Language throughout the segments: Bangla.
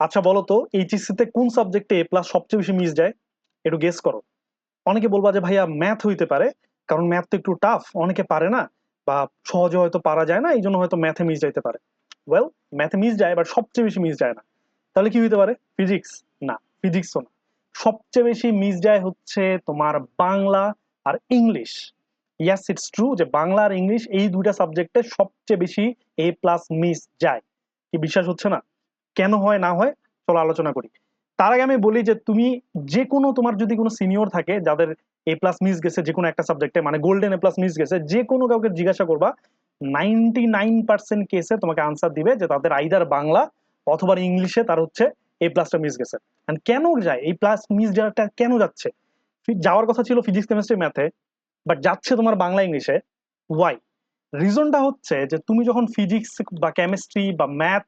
আচ্ছা বলো তো এইচএসসি তে কোন সাবজেক্টে এ প্লাস সবচেয়ে বেশি মিস যায়? একটু গেস করো। অনেকে বলবা যে, ভাইয়া ম্যাথ হইতে পারে, কারণ ম্যাথ তো একটু টাফ অনেকে পারে না, বা সহজে হয়তো পারা যায় না এই জন্য হয়তো ম্যাথে মিস যাইতে পারে। ওয়েল ম্যাথে মিস যায় বাট সবচেয়ে বেশি মিস যায় না। তাহলে কি হইতে পারে? ফিজিক্স না ফিজিক্সও না। সবচেয়ে বেশি মিস যায় হচ্ছে তোমার বাংলা আর ইংলিশ ইয়াস ইটস ট্রু যে, বাংলা আর ইংলিশ এই দুইটা সাবজেক্টে সবচেয়ে বেশি এ প্লাস মিস যায়। কি বিশ্বাস হচ্ছে না? কেন হয়, না হয়, চলো আলোচনা করি। তার আগে আমি বলি যে তুমি যে কোনো তোমার যদি কোনো সিনিয়র থাকে, যাদের এ প্লাস মিস গেছে যে কোনো একটা সাবজেক্টে মানে গোল্ডেন এ প্লাস মিস গেছে যে কোনো কাউকে জিজ্ঞাসা করবা নাইনটি নাইন পার্সেন্ট কেসে তোমাকে আনসার দিবে যে তাদের আইদার বাংলা অথবা ইংলিশে তার হচ্ছে এ প্লাসটা মিস গেছে। কেন যায়? এই প্লাস মিস যাওয়াটা কেন যাচ্ছে? যাওয়ার কথা ছিল ফিজিক্স কেমিস্ট্রি ম্যাথে বাট যাচ্ছে তোমার বাংলা, ইংলিশে। ওয়াই রিজনটা হচ্ছে যে তুমি যখন ফিজিক্স বা কেমিস্ট্রি বা ম্যাথ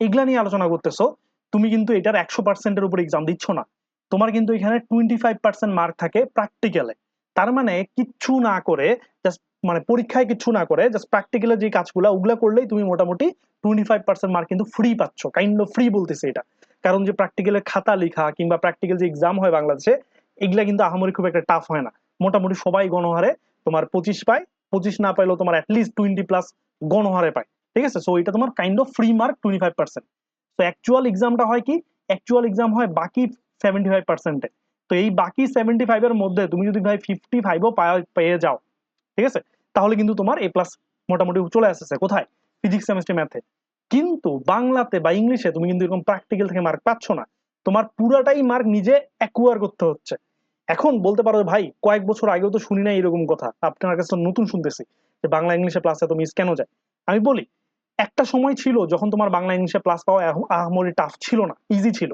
এগুলা নিয়ে আলোচনা করতেছো, তুমি কিন্তু এটার একশো পার্সেন্টের উপর এক্সাম দিচ্ছ না। তোমার কিন্তু এখানে টোয়েন্টি ফাইভ পার্সেন্ট মার্ক থাকে প্র্যাকটিক্যালে তার মানে কিচ্ছু না করে জাস্ট মানে পরীক্ষায় কিছু না করে জাস্ট প্র্যাকটিক্যালের যে কাজগুলো, ওগুলো করলেই তুমি মোটামুটি টোয়েন্টি ফাইভ পার্সেন্ট মার্ক কিন্তু ফ্রি পাচ্ছ। কাইন্ড অফ ফ্রি বলতেছে এটা। কারণ যে প্র্যাকটিক্যালের খাতা লেখা কিংবা প্র্যাকটিক্যাল যে এক্সাম হয় বাংলাদেশে, এগুলা কিন্তু আহামরি খুব একটা টাফ হয় না। মোটামুটি সবাই গণহারে তোমার পঁচিশ পায়, পঁচিশ না পাইলেও তোমার অ্যাটলিস্ট টোয়েন্টি প্লাস গণহারে পায়। ঠিক আছে? সো এটা তোমার kind of free mark twenty five percent তো অ্যাকচুয়াল এক্সামটা হয় কি? অ্যাকচুয়াল এক্সাম হয় বাকি সেভেন্টি ফাইভ পার্সেন্টে তো এই বাকি সেভেন্টি ফাইভের মধ্যে তুমি যদি ভাই ফিফটি ফাইভও পেয়ে যাও, ঠিক আছে? তাহলে কিন্তু তোমার এ প্লাস মোটামুটি চলে আসতেছে। কোথায়? ফিজিক্স কেমিস্ট্রি ম্যাথে কিন্তু বাংলাতে বা ইংলিশে তুমি কিন্তু এরকম প্র্যাকটিক্যাল থেকে মার্ক পাচ্ছ না। তোমার পুরাটাই মার্ক নিজে অ্যাকুয়ার করতে হচ্ছে। এখন বলতে পারো ভাই, কয়েক বছর আগেও তো শুনি না এরকম কথা। আপনার কাছে নতুন শুনতেছি যে বাংলা ইংলিশে প্লাস এত মিস কেন যায়। আমি বলি একটা সময় ছিল যখন তোমার বাংলা ইংলিশে প্লাস পাওয়া আহামরি টাফ ছিল না ইজি ছিল।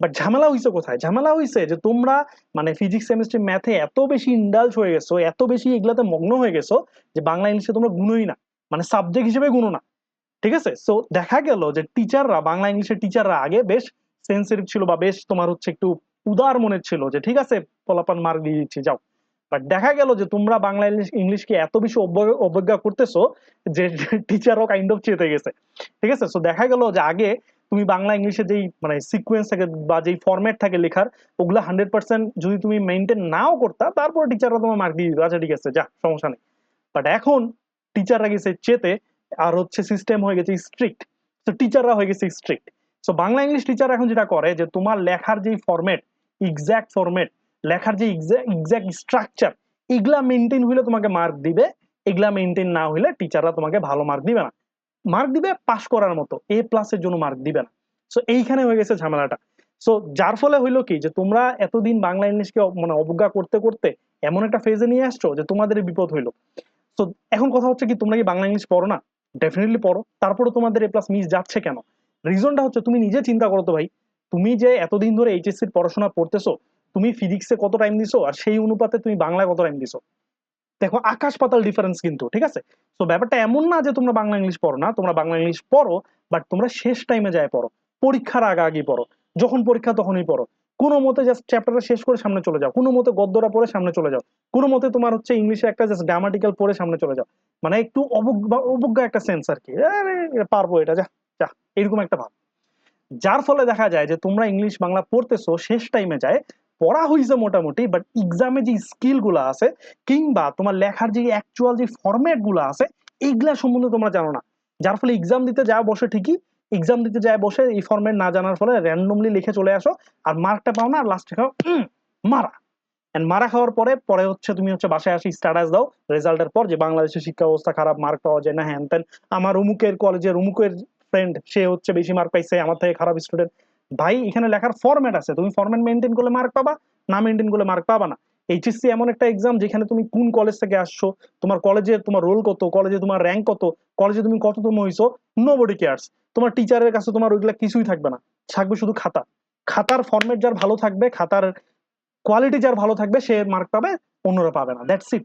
বাট ঝামেলা হইছে কোথায়? ঝামেলা হইছে যে তোমরা মানে ফিজিক্স কেমিস্ট্রি ম্যাথে এত বেশি ইন্ডালজ হয়ে গেছো, এত বেশি এগুলাতে মগ্ন হয়ে গেছো যে বাংলা ইংলিশে তোমরা গুনোই না। মানে সাবজেক্ট হিসেবে গুনো না। ঠিক আছে? সো দেখা গেল যে টিচাররা বাংলা ইংলিশের টিচাররা আগে বেশ সেন্সিটিভ ছিল বা বেশ তোমার হচ্ছে একটু উদার মনের ছিল যে, ঠিক আছে, পলাপান মার্ক দিয়ে দিচ্ছি, যাও। বাট দেখা গেল যে তোমরা বাংলা ইংলিশ, ইংলিশকে এত বেশি অবজ্ঞা- করতেছো যে টিচারও কাইন্ড অফ চেতে গেছে। ঠিক আছে? সো দেখা গেল যে আগে তুমি বাংলা ইংলিশে যেই মানে সিকোয়েন্স থাকে বা যেই ফরম্যাট থাকে লেখার, ওগুলো হান্ড্রেড পার্সেন্ট যদি তুমি মেনটেন নাও করতা, তারপর টিচাররা তোমার মার্ক দিয়ে দিত। আচ্ছা ঠিক আছে, যা, সমস্যা নেই। বাট এখন টিচাররা গেছে চেতে, আর হচ্ছে সিস্টেম হয়ে গেছে স্ট্রিক্ট তো টিচাররা হয়ে গেছে strict so Bangla English teacher এখন যেটা করে, যে তোমার লেখার যেই ফরম্যাট এক্স্যাক্ট ফরম্যাট লেখার যে এক্স্যাক্ট স্ট্রাকচার এগুলা মেনটেন হইলে তোমাকে মার্ক দিবে, এগুলা মেনটেন না হইলে টিচাররা তোমাকে ভালো মার্ক দিবে না। মার্ক দিবে পাশ করার মতো এ প্লাসের জন্য মার্ক দিবে না। সো এইখানে হয়ে গেছে ঝামেলাটা। সো যার ফলে হইল কি, যে তোমরা এতদিন বাংলা ইংলিশকে মানে অবজ্ঞা করতে করতে এমন একটা ফেজে নিয়ে আসছো যে তোমাদের বিপদ হইল। তো এখন কথা হচ্ছে কি, তোমরা কি বাংলা ইংলিশ পড়ো না? ডেফিনেটলি পড়ো। তারপরে তোমাদের এ প্লাস মিস যাচ্ছে কেন? রিজনটা হচ্ছে, তুমি নিজে চিন্তা করো তো ভাই। তুমি যে এতদিন ধরে এইচএসসির পড়াশোনা পড়তেছো তুমি ফিজিক্সে কত টাইম দিছো? আর সেই অনুপাতে তুমি বাংলায় কত টাইম দিছো? দেখো, আকাশ পাতাল ডিফারেন্স কিন্তু, ঠিক আছে? তো ব্যাপারটা এমন না যে তোমরা বাংলা ইংলিশ পড়ো না, তোমরা বাংলা ইংলিশ পড়ো বাট তোমরা শেষ টাইমে যায় পড়ো। পরীক্ষার আগে আগে পড়ো। যখন পরীক্ষা তখনই পড়ো। কোনো মতে জাস্ট চ্যাপ্টারটা শেষ করে সামনে চলে যাও। কোনো মতে গদ্যটা পড়ে সামনে চলে যাও। কোনো মতে তোমার হচ্ছে ইংলিশে একটা জাস্ট গ্রামাটিক্যাল পড়ে সামনে চলে যাও। মানে একটু অবজ্ঞা একটা সেন্স আর কি। পারব এটা, যা যা, এরকম একটা ভাব। যার ফলে দেখা যায় যে তোমরা ইংলিশ বাংলা পড়তেছো, শেষ টাইমে যায় পড়া হয়েছে মোটামুটি বাট এক্সামে যে স্কিলগুলো আছে, কিংবা তোমার লেখার যে অ্যাকচুয়াল যে ফরম্যাটগুলো আছে, এইগুলা সম্বন্ধে তোমরা জানো না। যার ফলে এক্সাম দিতে যা বসে ঠিকই এক্সাম দিতে যায় বসে এই ফরম্যাট না জানার ফলে র্যান্ডমলি লিখে চলে আসো, আর মার্কটা পাও না, আর লাস্টে খাও মারা। এন্ড মারা খাওয়ার পরে পরে হচ্ছে তুমি হচ্ছে বাসায় আসি স্ট্যাটাস দাও রেজাল্টের পর যে বাংলাদেশের শিক্ষা ব্যবস্থা খারাপ মার্ক পাওয়া যায় না হ্যান তেন আমার অমুকের কলেজের অমুকের ফ্রেন্ড সে হচ্ছে বেশি মার্ক পাইছে, আমার থেকে খারাপ স্টুডেন্ট ভাই, এখানে লেখার ফরম্যাট আছে। তুমি ফরম্যাট মেনটেন করলে মার্ক পাবা, না মেনটেন করলে মার্ক পাবা না। এইচএসসি এমন একটা এক্সাম যেখানে তুমি কোন কলেজ থেকে আসছো, তোমার কলেজে তোমার রোল কত কলেজে তোমার র্যাঙ্ক কত কলেজে তুমি কততম হইছো নোবডি কেয়ার্স তোমার টিচারের কাছে তোমার ওইগুলা কিছুই থাকবে না। থাকবে শুধু খাতা। খাতার ফরম্যাট যার ভালো থাকবে, খাতার কোয়ালিটি যার ভালো থাকবে, সে মার্ক পাবে, অন্যরা পাবে না। দ্যাটস ইট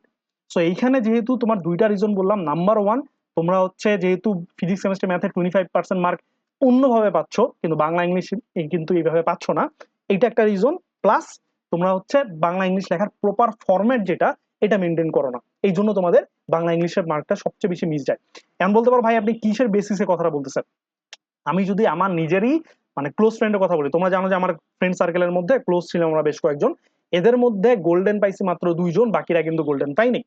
সো এইখানে যেহেতু তোমার দুইটা রিজন বললাম নাম্বার ওয়ান তোমরা হচ্ছে যেহেতু ফিজিক্স কেমিস্ট্রি ম্যাথে টোয়েন্টি ফাইভ পার্সেন্ট মার্ক অন্যভাবে পাচ্ছ, কিন্তু বাংলা ইংলিশ কিন্তু এইভাবে পাচ্ছ না। এইটা একটা রিজন প্লাস তোমরা হচ্ছে বাংলা ইংলিশ লেখার প্রপার ফরম্যাট যেটা, এটা মেনটেন করো না। এই জন্য তোমাদের বাংলা ইংলিশের মার্কটা সবচেয়ে বেশি মিস যায়। এমন বলতে পারো ভাই, আপনি কিসের বেসিসে কথাটা বলতেছেন? আমি যদি আমার নিজেরই মানে ক্লোজ ফ্রেন্ডের কথা বলি, তোমরা জানো যে আমার ফ্রেন্ড সার্কেলের মধ্যে ক্লোজ ছিলাম আমরা বেশ কয়েকজন। এদের মধ্যে গোল্ডেন পাইছি মাত্র দুইজন, বাকিরা কিন্তু গোল্ডেন পাইনি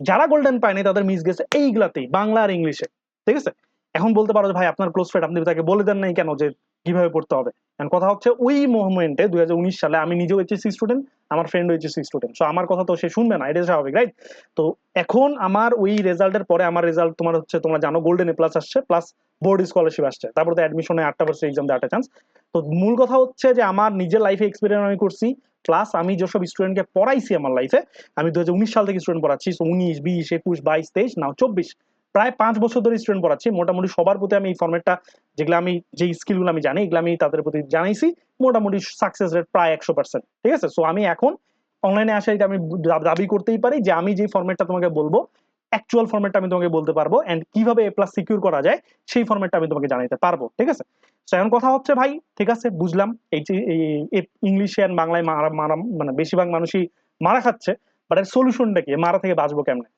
যারা গোল্ডেন পায়নি, তাদের মিস গেছে এইগুলাতেই, বাংলা আর ইংলিশে। ঠিক আছে? এখন বলতে পারো যে, ভাই, আপনার ক্লোজ ফ্রেন্ড আপনি তাকে বলে দেন নাই কেন যে কীভাবে পড়তে হবে? And কথা হচ্ছে, ওই মোমেন্টে দুই সালে আমি নিজেও এইচএসসি স্টুডেন্ট আমার ফ্রেন্ড এইচএসসি স্টুডেন্ট সো আমার কথা তো সে শুনবে না এটা স্বাভাবিক রাইট তো এখন আমার ওই রেজাল্টের পরে আমার রেজাল্ট তোমার হচ্ছে, তোমরা জানো গোল্ডেন এ প্লাস আসছে প্লাস বোর্ড স্কলারশিপ আসছে। তারপর তো অ্যাডমিশনে আটটা পার্সেন্ট এক্সাম দেওয়ার চান্স তো মূল কথা হচ্ছে যে, আমার নিজের লাইফে এক্সপিরিয়েন্স আমি করছি প্লাস আমি যেসব স্টুডেন্টকে পড়াইছি আমার লাইফে আমি দুই হাজার উনিশ সাল থেকে স্টুডেন্ট পড়াচ্ছি উনিশ, বিশ, একুশ, বাইশ, তেইশ, নাও চব্বিশ। প্রায় পাঁচ বছর ধরে স্টুডেন্ট পড়াচ্ছি। মোটামুটি সবার প্রতি আমি এই ফর্মেটটা যেগুলো আমি যে স্কিলগুলো আমি জানি, এগুলো আমি তাদের প্রতি জানাইছি। মোটামুটি সাকসেস রেট প্রায় একশো পার্সেন্ট ঠিক আছে? সো আমি এখন অনলাইনে আসা এটা আমি দাবি করতেই পারি যে আমি যে ফর্মেটটা তোমাকে বলব অ্যাকচুয়াল ফর্মেটটা আমি তোমাকে বলতে পারব এন্ড কীভাবে এ প্লাস সিকিউর করা যায়, সেই ফর্মেটটা আমি তোমাকে জানাতে পারব, ঠিক আছে? So, এখন কথা হচ্ছে ভাই, ঠিক আছে? বুঝলাম, এই যে ইংলিশে আর বাংলায় মারা মানে বেশিরভাগ মানুষই মারা খাচ্ছে বাট এর সলিউশনটা কি? মারা থেকে বাঁচবো কেমনে?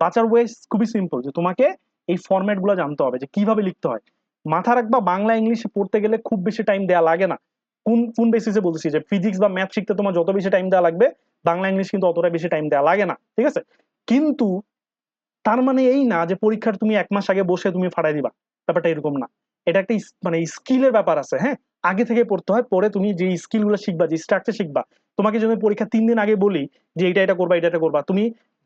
বাঁচার ওয়ে খুবই সিম্পল যে তোমাকে এই ফরম্যাটগুলো জানতে হবে যে কীভাবে লিখতে হয়। মাথা রাখবা, বাংলা ইংলিশে পড়তে গেলে খুব বেশি টাইম দেওয়া লাগে না। কোন কোন বেসিসে বলতেছি যে ফিজিক্স বা ম্যাথ শিখতে তোমার যত বেশি টাইম দেওয়া লাগবে, বাংলা ইংলিশ কিন্তু অতটা বেশি টাইম দেওয়া লাগে না, ঠিক আছে? কিন্তু তার মানে এই না যে পরীক্ষার তুমি এক মাস আগে বসে তুমি ফাটাই দিবা, ব্যাপারটা এরকম না। এটা একটা মানে স্কিলের ব্যাপার আছে হ্যাঁ? আগে থেকে পড়তে হয়, পরে তুমি যে স্কিলগুলো শিখবা, যে স্ট্রাকচার শিখবা, তোমাকে যদি পরীক্ষা তিন দিন আগে বলি যে এটা এটা করবা, এটা এটা করবা, তুমি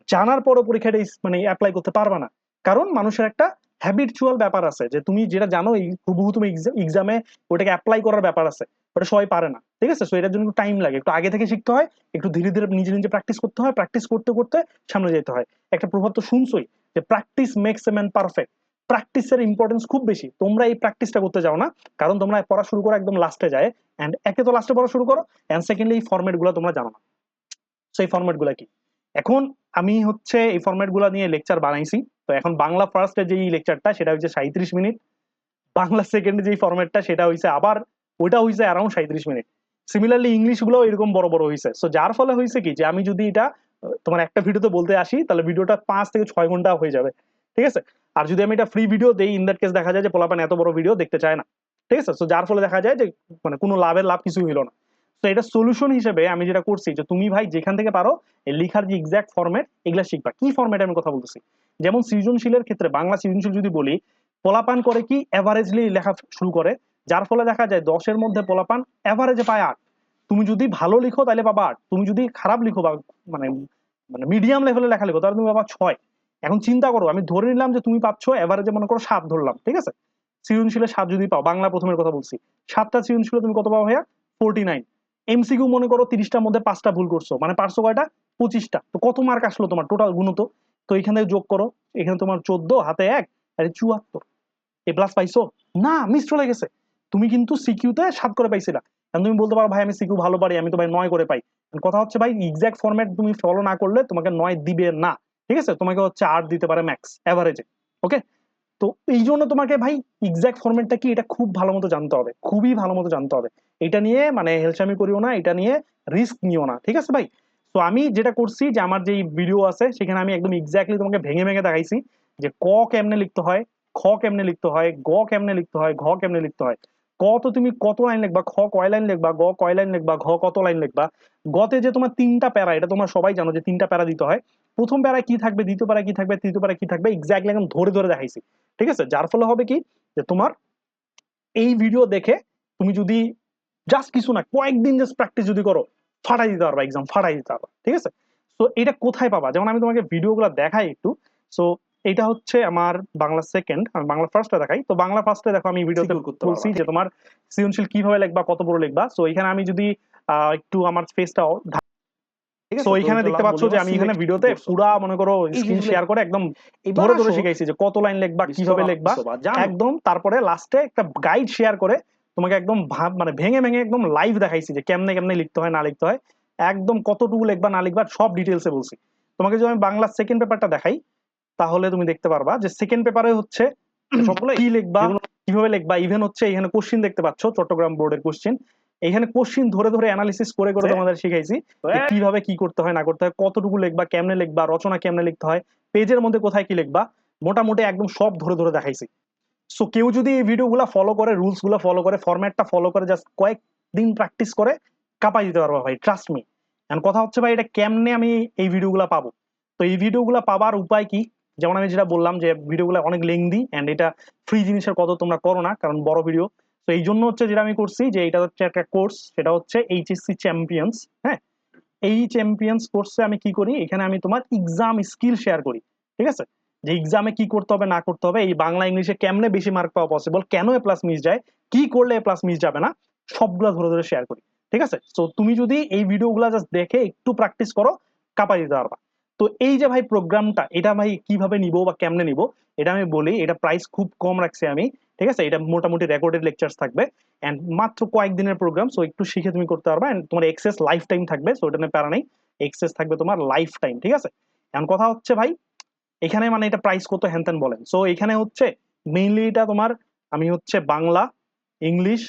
জানার পরও পরীক্ষাটা মানে অ্যাপ্লাই করতে পারবা না। কারণ মানুষের একটা হ্যাবিচুয়াল ব্যাপার আছে যে তুমি যেটা জানো, এই হুবহু তুমি এক্সামে ওটাকে অ্যাপ্লাই করার ব্যাপার আছে, ওটা সবাই পারে না, ঠিক আছে? সো এটার জন্য একটু টাইম লাগে, একটু আগে থেকে শিখতে হয়, একটু ধীরে ধীরে নিজে নিজে প্র্যাকটিস করতে হয় প্র্যাকটিস করতে করতে সামনে যেতে হয়। একটা প্রভাব তো শুনছই যে practice makes a man perfect প্র্যাকটিসের ইম্পর্টেন্স খুব বেশি। তোমরা এই প্র্যাকটিসটা করতে যাও না, কারণ তোমরা পড়া শুরু করো একদম লাস্টে যায় এন্ড একে তো লাস্টে পড়া শুরু করো এন্ড সেকেন্ডলি এই ফরম্যাটগুলো তোমরা জানো না। সেই ফরম্যাটগুলো কি? এখন আমি হচ্ছে এই ফরম্যাটগুলো নিয়ে লেকচার বানাইছি। তো এখন বাংলা ফার্স্টে যে লেকচারটা সেটা হচ্ছে সাঁত্রিশ মিনিট। বাংলা সেকেন্ডে যে ফরম্যাটটা সেটা হয়েছে আবার, ওইটা হয়েছে অ্যারাউন্ড সাঁত্রিশ মিনিট। সিমিলারলি ইংলিশগুলো এরকম বড় বড় হয়েছে সো যার ফলে হয়েছে কি, যে আমি যদি এটা, তোমার একটা ভিডিওতে বলতে আসি, তাহলে ভিডিওটা পাঁচ থেকে ছয় ঘণ্টা হয়ে যাবে। ঠিক আছে? আর যদি আমি এটা ফ্রি ভিডিও দেই ইন দ্যাট কেস দেখা যায় যে পোলাপান এত বড় ভিডিও দেখতে চায় না। ঠিক আছে? তো যার ফলে দেখা যায় যে মানে কোনো লাভের লাভ কিছুই হলো না। তো এটা সলিউশন হিসেবে আমি যেটা করছি যে তুমি ভাই যেখান থেকে পারো লেখার যে এক্সাক্ট ফরম্যাট এগুলা শিখবা। কি ফরম্যাট আমি কথা বলতেছি? যেমন সৃজনশীলের ক্ষেত্রে, বাংলা সৃজনশীল যদি বলি, পোলাপান করে কি অ্যাভারেজলি লেখা শুরু করে, যার ফলে দেখা যায় দশের মধ্যে পোলাপান অ্যাভারেজে পায় আট। তুমি যদি ভালো লিখো তাহলে পাবা আট। তুমি যদি খারাপ লিখো বা মানে মানে মিডিয়াম লেভেলে লেখা লিখো তাহলে তুমি পাবা ছয়। এখন চিন্তা করো, আমি ধরে নিলাম যে তুমি পাচ্ছ এভারেজে মনে করো সাত ধরলাম, ঠিক আছে? সৃজনশীলে সাত যদি পাও, বাংলা প্রথমের কথা বলছি, সাতটা সৃজনশীলে তুমি কত পাও ভাইয়া? ফোরটি নাইন এমসিকিউ মনে করো তিরিশটার মধ্যে পাঁচটা ভুল করছ মানে পারছ কয়টা? পঁচিশটা। তো কত মার্ক আসলো তোমার? টোটাল গুণত তো। এখানে যোগ করো, এখানে তোমার চোদ্দ, হাতে এক, আরে চুয়াত্তর। এ প্লাস পাইছো? না মিস চলে গেছে। তুমি কিন্তু সিকিউতে সাত করে পাইছিলা। তুমি বলতে পারো, ভাই, আমি সিকিউ ভালো পারি, আমি তো ভাই নয় করে পাই। কথা হচ্ছে, ভাই এক্সাক্ট ফরম্যাট তুমি ফলো না করলে তোমাকে নয় দিবে না। ঠিক আছে? তোমাকে হচ্ছে আট দিতে পারে ম্যাক্স অ্যাভারেজে ওকে তো এই জন্য তোমাকে ভাই এক্সাক্ট ফরম্যাটটা কি এটা খুব ভালো মতো জানতে হবে, খুবই ভালো মতো জানতে হবে। এটা নিয়ে মানে হেলসামি করিও না, এটা নিয়ে রিস্ক নিও না, ঠিক আছে ভাই? তো আমি যেটা করছি যে আমার যেই ভিডিও আছে, সেখানে আমি একদম এক্স্যাক্টলি তোমাকে ভেঙে ভেঙে দেখাইছি যে ক কেমনে লিখতে হয়, খ কেমনে লিখতে হয়, গ কেমনে লিখতে হয়, ঘ কেমনে লিখতে হয়। ক তো তুমি কত লাইন লিখবা, খ কয় লাইন লিখবা গ কয় লাইন লিখবা, ঘ কত লাইন লিখবা। গতে যে তোমার তিনটা প্যারা, এটা তোমরা সবাই জানো যে তিনটা প্যারা দিতে হয়। প্রথম প্যারা কি থাকবে, দ্বিতীয় প্যারা কি থাকবে, তৃতীয় প্যারায় কি থাকবে এক্স্যাক্টলি একদম ধরে ধরে দেখাইছি। ঠিক আছে? যার ফলে হবে কি? যে তোমার এই ভিডিও দেখে তুমি যদি জাস্ট কিছু না কয়েকদিন জাস্ট প্র্যাকটিস যদি করো ফাটাই দিতে পারবা এক্সাম ফাটাই দিতে পারবা ঠিক আছে? তো এটা কোথায় পাবা? যেমন আমি তোমাকে ভিডিওগুলো দেখাই একটু। সো এটা হচ্ছে আমার বাংলা সেকেন্ড আমি বাংলা ফার্স্টে দেখাই। তো বাংলা ফার্স্টে দেখো আমি ভিডিওতে বলছি যে তোমার সৃজনশীল কীভাবে লিখবা কত বড় লিখবা? সো এখানে আমি যদি আহ, একটু আমার স্পেসটাও ঠিক আছে? তো এখানে দেখতে পাচ্ছ যে আমি এখানে ভিডিওতে। পুরা মনে করো স্ক্রিন শেয়ার করে একদম ধরে ধরে শিখাইছি যে কত লাইন লিখবা কীভাবে লিখবা। একদম তারপরে লাস্টে একটা গাইড শেয়ার করে তোমাকে একদম ভাব মানে ভেঙে ভেঙে একদম লাইভ দেখাইছি যে কেমনে কেমনে লিখতে হয় না লিখতে হয়। একদম কতটুকু লিখবা না লিখবা সব ডিটেলসে বলছি। তোমাকে যদি আমি বাংলা সেকেন্ড পেপারটা দেখাই তাহলে তুমি দেখতে পারবা যে সেকেন্ড পেপারে হচ্ছে সবগুলো কি লিখবা? কীভাবে লিখবা? ইভেন হচ্ছে এখানে কোশ্চিন দেখতে পাচ্ছ চট্টগ্রাম বোর্ডের কোশ্চিন এখানে কোশ্চিন ধরে ধরে অ্যানালিসিস করে করে তোমাদের শিখাইছি কীভাবে কি করতে হয় না করতে হয় কতটুকু লিখবা কেমনে লিখবা রচনা কেমনে লিখতে হয় পেজের মধ্যে কোথায় কি লিখবা মোটামুটি একদম সব ধরে ধরে দেখাইছি। সো কেউ যদি এই ভিডিওগুলো ফলো করে রুলসগুলো ফলো করে ফরম্যাটটা ফলো করে জাস্ট কয়েকদিন প্র্যাকটিস করে কাপাই দিতে পারব ভাই ট্রাস্ট মি এন্ড কথা হচ্ছে ভাই এটা কেমনে আমি এই ভিডিওগুলো পাবো? তো এই ভিডিওগুলো পাবার উপায় কি? যেমন আমি যেটা বললাম যে ভিডিওগুলো অনেক লেংদি এন্ড এটা ফ্রি জিনিসের কত তোমরা করো না কারণ বড় ভিডিও তো এই জন্য হচ্ছে যেটা আমি করছি যে এটা হচ্ছে একটা কোর্স সেটা হচ্ছে এইচএসসি চ্যাম্পিয়ন্স হ্যাঁ? এই চ্যাম্পিয়ন্স কোর্সে আমি কি করি? এখানে আমি তোমার এক্সাম স্কিল শেয়ার করি, ঠিক আছে? যে এক্সামে কি করতে হবে, না করতে হবে, এই বাংলা, ইংলিশে কেমনে বেশি মার্ক পাওয়া পসিবল কেন এ প্লাস মিস যায়, কি করলে এ প্লাস মিস যাবে না, সবগুলো ধরে ধরে শেয়ার করি, ঠিক আছে? তো তুমি যদি এই ভিডিওগুলো জাস্ট দেখে একটু প্র্যাকটিস করো, কাপাই দিতে পারবা। তো এই যে ভাই প্রোগ্রামটা এটা ভাই কীভাবে নিব বা কেমনে নিব, এটা আমি বলি, এটা প্রাইস খুব কম রাখছি আমি, ঠিক আছে? এটা মোটামুটি রেকর্ডেড লেকচার্স থাকবে এন্ড মাত্র কয়েকদিনের প্রোগ্রাম সো একটু শিখে তুমি করতে পারবা এন্ড তোমার এক্সেস লাইফ টাইম থাকবে সো এটা নিয়ে প্যারা নেই এক্সেস থাকবে তোমার লাইফ টাইম ঠিক আছে? এখন কথা হচ্ছে ভাই, এখানে মানে এটা প্রাইস কত হ্যান বলেন। সো এখানে হচ্ছে মেইনলি এটা তোমার, আমি হচ্ছে বাংলা, ইংলিশ,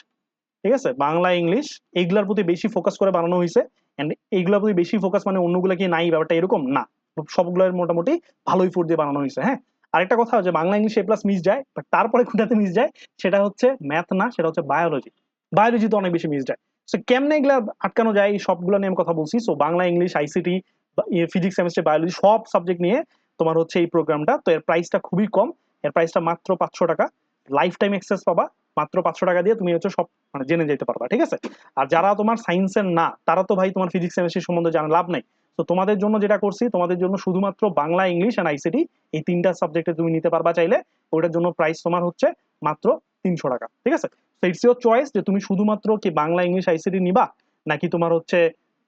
ঠিক আছে? বাংলা, ইংলিশ এইগুলোর প্রতি বেশি ফোকাস করে বানানো হয়েছে এন্ড এইগুলোর প্রতি বেশি ফোকাস মানে অন্যগুলো কি নাই, ব্যাপারটা এরকম? না। সবগুলোর মোটামুটি ভালোই ফুট দিয়ে বানানো হয়েছে হ্যাঁ? আরেকটা কথা যে Bangla English A plus miss যায় বাট তারপরে কোনটাতে মিস যায়, সেটা হচ্ছে ম্যাথ না, সেটা হচ্ছে বায়োলজি বায়োলজি তো অনেক বেশি মিস যায়। সো কেমনে এগুলা আটকানো যায়, এই সবগুলো নিয়ে আমি কথা বলছি। So Bangla English ICT physics chemistry biology সব সাবজেক্ট নিয়ে তোমার হচ্ছে এই প্রোগ্রামটা তো এর প্রাইসটা খুবই কম। এর প্রাইসটা মাত্র পাঁচশো টাকা। লাইফ টাইম এক্সেস পাবা, মাত্র পাঁচশো টাকা দিয়ে তুমি হচ্ছে সব মানে জেনে যেতে পারবা, ঠিক আছে? আর যারা তোমার সায়েন্সের না, তারা তো ভাই তোমার ফিজিক্স কেমিস্ট্রি সম্বন্ধে জানা, লাভ নাই। তো তোমাদের জন্য যেটা করছি, তোমাদের জন্য শুধুমাত্র বাংলা, ইংলিশ এন্ড আইসিটি এই তিনটা সাবজেক্টে তুমি নিতে পারবা চাইলে। ওটার জন্য প্রাইস তোমার হচ্ছে মাত্র তিনশো টাকা, ঠিক আছে? তো ইটস ইউর চয়েস যে তুমি শুধুমাত্র কি বাংলা, ইংলিশ আইসিটি নিবা, নাকি তোমার হচ্ছে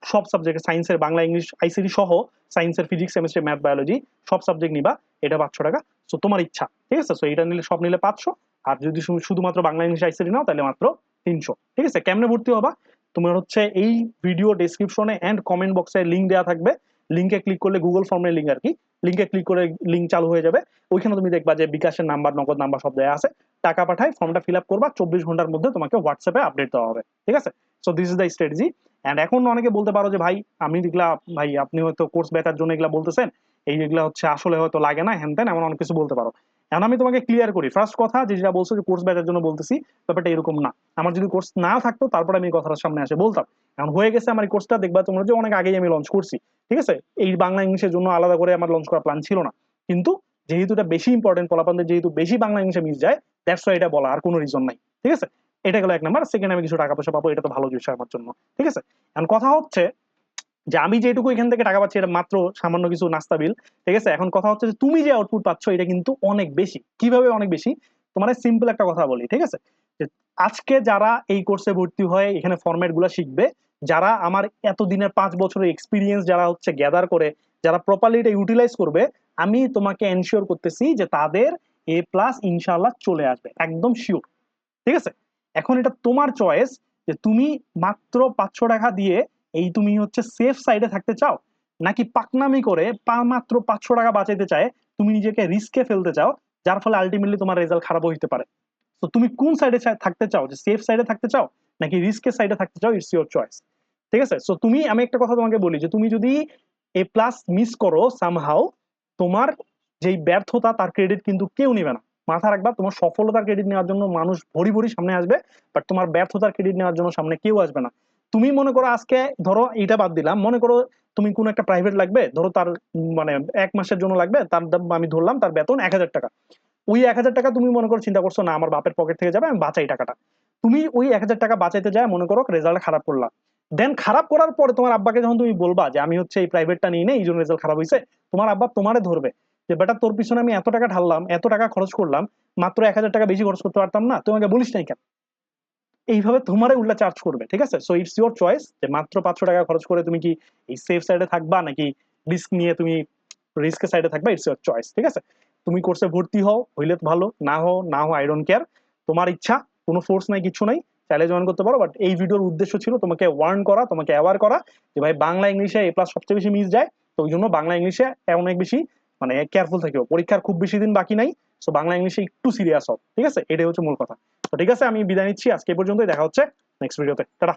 সব সাবজেক্ট সায়েন্সের বাংলা, ইংলিশ আইসিটি সহ সায়েন্সের ফিজিক্স কেমিস্ট্রি ম্যাথ বায়োলজি সব সাবজেক্ট নিবা, এটা পাঁচশো টাকা। সো তোমার ইচ্ছা, ঠিক আছে? সো এটা নিলে, সব নিলে পাঁচশো, আর যদি শুধুমাত্র বাংলা, ইংলিশ আইসিটি নাও, তাহলে মাত্র তিনশো, ঠিক আছে? কেমনে ভর্তি হবা? তোমার হচ্ছে এই ভিডিও ডেসক্রিপশনে এন্ড কমেন্ট বক্সে লিঙ্ক দেওয়া থাকবে। লিঙ্কে ক্লিক করলে গুগল ফর্মের লিঙ্ক আর কি। লিঙ্কে ক্লিক করে লিঙ্ক চালু হয়ে যাবে। ওইখানে তুমি দেখবা যে বিকাশের নাম্বার নগদ নাম্বার সব দেওয়া আছে। টাকা পাঠায় ফর্মটা ফিল আপ করবা, চব্বিশ ঘণ্টার মধ্যে তোমাকে হোয়াটসঅ্যাপে আপডেট দেওয়া হবে। ঠিক আছে? So this is the strategy and এখন অনেকে বলতে পারো যে, ভাই, আমি এগুলা ভাই, আপনি হয়তো কোর্স বেচার জন্য এগুলা বলতেছেন, এই এগুলা হচ্ছে আসলে হয়তো লাগে না, হ্যান তেন এমন অনেক কিছু বলতে পারো। এখন আমি তোমাকে ক্লিয়ার করি। ফার্স্ট কথা, যে যেটা বলছো যে কোর্স ব্যাচের জন্য বলতেছি, ব্যাপারটা এরকম না। আমার যদি কোর্স না থাকতো, তারপরে আমি কথাটা সামনে আসে বলতাম। এখন হয়ে গেছে আমার এই কোর্সটা দেখবা তোমরা যে অনেক আগেই আমি লঞ্চ করছি। ঠিক আছে? এই বাংলা ইংলিশের জন্য আলাদা করে আমার লঞ্চ করার প্ল্যান ছিল না। কিন্তু যেহেতু এটা বেশি ইম্পর্টেন্ট ফলাফলদের যেহেতু বেশি বাংলা ইংলিশে মিস যায় দ্যাটস ওয়াই এটা বলা আর কোনো রিজন নাই। ঠিক আছে? এটা গেলো এক নাম্বার সেকেন্ড আমি কিছু টাকা পয়সা পাবো, এটা তো ভালো বিষয় আমার জন্য। ঠিক আছে? এখন কথা হচ্ছে যে আমি যেটুকু এখান থেকে টাকা পাচ্ছি, এটা মাত্র সামান্য কিছু নাস্তা বিল ঠিক আছে? এখন কথা হচ্ছে যে তুমি যে আউটপুট পাচ্ছ, এটা কিন্তু অনেক বেশি। কীভাবে অনেক বেশি? তোমার সিম্পল একটা কথা বলি, ঠিক আছে? আজকে যারা এই কোর্সে ভর্তি হয়ে এখানে ফরম্যাটগুলা শিখবে, যারা আমার এতদিনের পাঁচ বছরের এক্সপিরিয়েন্স যারা হচ্ছে গ্যাদার করে, যারা প্রপারলি এটা ইউটিলাইজ করবে, আমি তোমাকে এনশিওর করতেছি যে তাদের এ প্লাস ইনশাল্লাহ চলে আসবে, একদম শিওর ঠিক আছে? এখন এটা তোমার চয়েস যে তুমি মাত্র পাঁচশো টাকা দিয়ে এই তুমি হচ্ছে সেফ সাইডে থাকতে চাও? নাকি পাকনামি করে পা মাত্র পাঁচশো টাকা বাঁচাইতে চায়, তুমি নিজেকে রিস্কে ফেলতে চাও, যার ফলে আলটিমেটলি তোমার রেজাল্ট খারাপ হইতে পারে? তো তুমি কোন সাইডে থাকতে চাও? যে সেফ সাইডে থাকতে চাও, নাকি রিস্কের সাইডে থাকতে চাও ইটস ইউর চয়েস ঠিক আছে? সো তুমি, আমি একটা কথা তোমাকে বলি, যে তুমি যদি এ প্লাস মিস করো সামহাও তোমার যেই ব্যর্থতা, তার ক্রেডিট কিন্তু কেউ নেবে না। মাথা রাখবা, তোমার সফলতার ক্রেডিট নেওয়ার জন্য মানুষ ভরি ভরি সামনে আসবে বাট তোমার ব্যর্থতার ক্রেডিট নেওয়ার জন্য সামনে কেউ আসবে না। তুমি মনে করো আজকে ধরো এটা বাদ দিলাম, মনে করো তুমি কোন একটা প্রাইভেট লাগবে, ধরো তার মানে এক মাসের জন্য লাগবে, তার আমি ধরলাম তার বেতন এক হাজার টাকা। ওই এক হাজার টাকা তুমি মনে করো চিন্তা করছ না, আমার বাপের পকেট থেকে যাবে, আমি বাঁচাই টাকাটা। তুমি ওই এক হাজার টাকা বাঁচাইতে যায়, মনে করো রেজাল্ট খারাপ করলাম দেন খারাপ করার পরে তোমার আব্বাকে যখন তুমি বলবা যে আমি হচ্ছে এই প্রাইভেটটা নিয়ে নেই এই জন্য রেজাল্ট খারাপ হয়েছে তোমার আব্বা তোমারে ধরবে যে, বেটা তোর পিছনে আমি এত টাকা ঢাললাম, এত টাকা খরচ করলাম, মাত্র এক হাজার টাকা বেশি খরচ করতে পারতাম না তোমাকে বলিস নাই কেন? এইভাবে তোমারে উল্টা চার্জ করবে, ঠিক আছে? সো ইটস ইউর চয়েস যে মাত্র পাঁচশো টাকা খরচ করে তুমি কি এই সেফ সাইডে থাকবা নাকি রিস্ক নিয়ে তুমি রিস্কের সাইডে থাকবা? ইটস ইউর চয়েস ঠিক আছে? তুমি কোর্সে ভর্তি হও, হইলে ভালো, না হও না হও আই ডোন্ট কেয়ার তোমার ইচ্ছা, কোনো ফোর্স নাই, কিছু নাই চাইলে জয়েন করতে পারো বাট এই ভিডিওর উদ্দেশ্য ছিল তোমাকে ওয়ার্ন করা, তোমাকে অ্যাওয়ার করা যে ভাই বাংলা ইংলিশে এ প্লাস সবচেয়ে বেশি মিস যায়, তো ওই জন্য বাংলা ইংলিশে অনেক বেশি মানে কেয়ারফুল থাকিও। পরীক্ষার খুব বেশি দিন বাকি নাই সো বাংলা ইংলিশে একটু সিরিয়াস হও, ঠিক আছে? এটাই হচ্ছে মূল কথা। তো ঠিক আছে আমি বিদায় নিচ্ছি। আজকে পর্যন্তই দেখা হচ্ছে নেক্সট ভিডিওতে টাটা।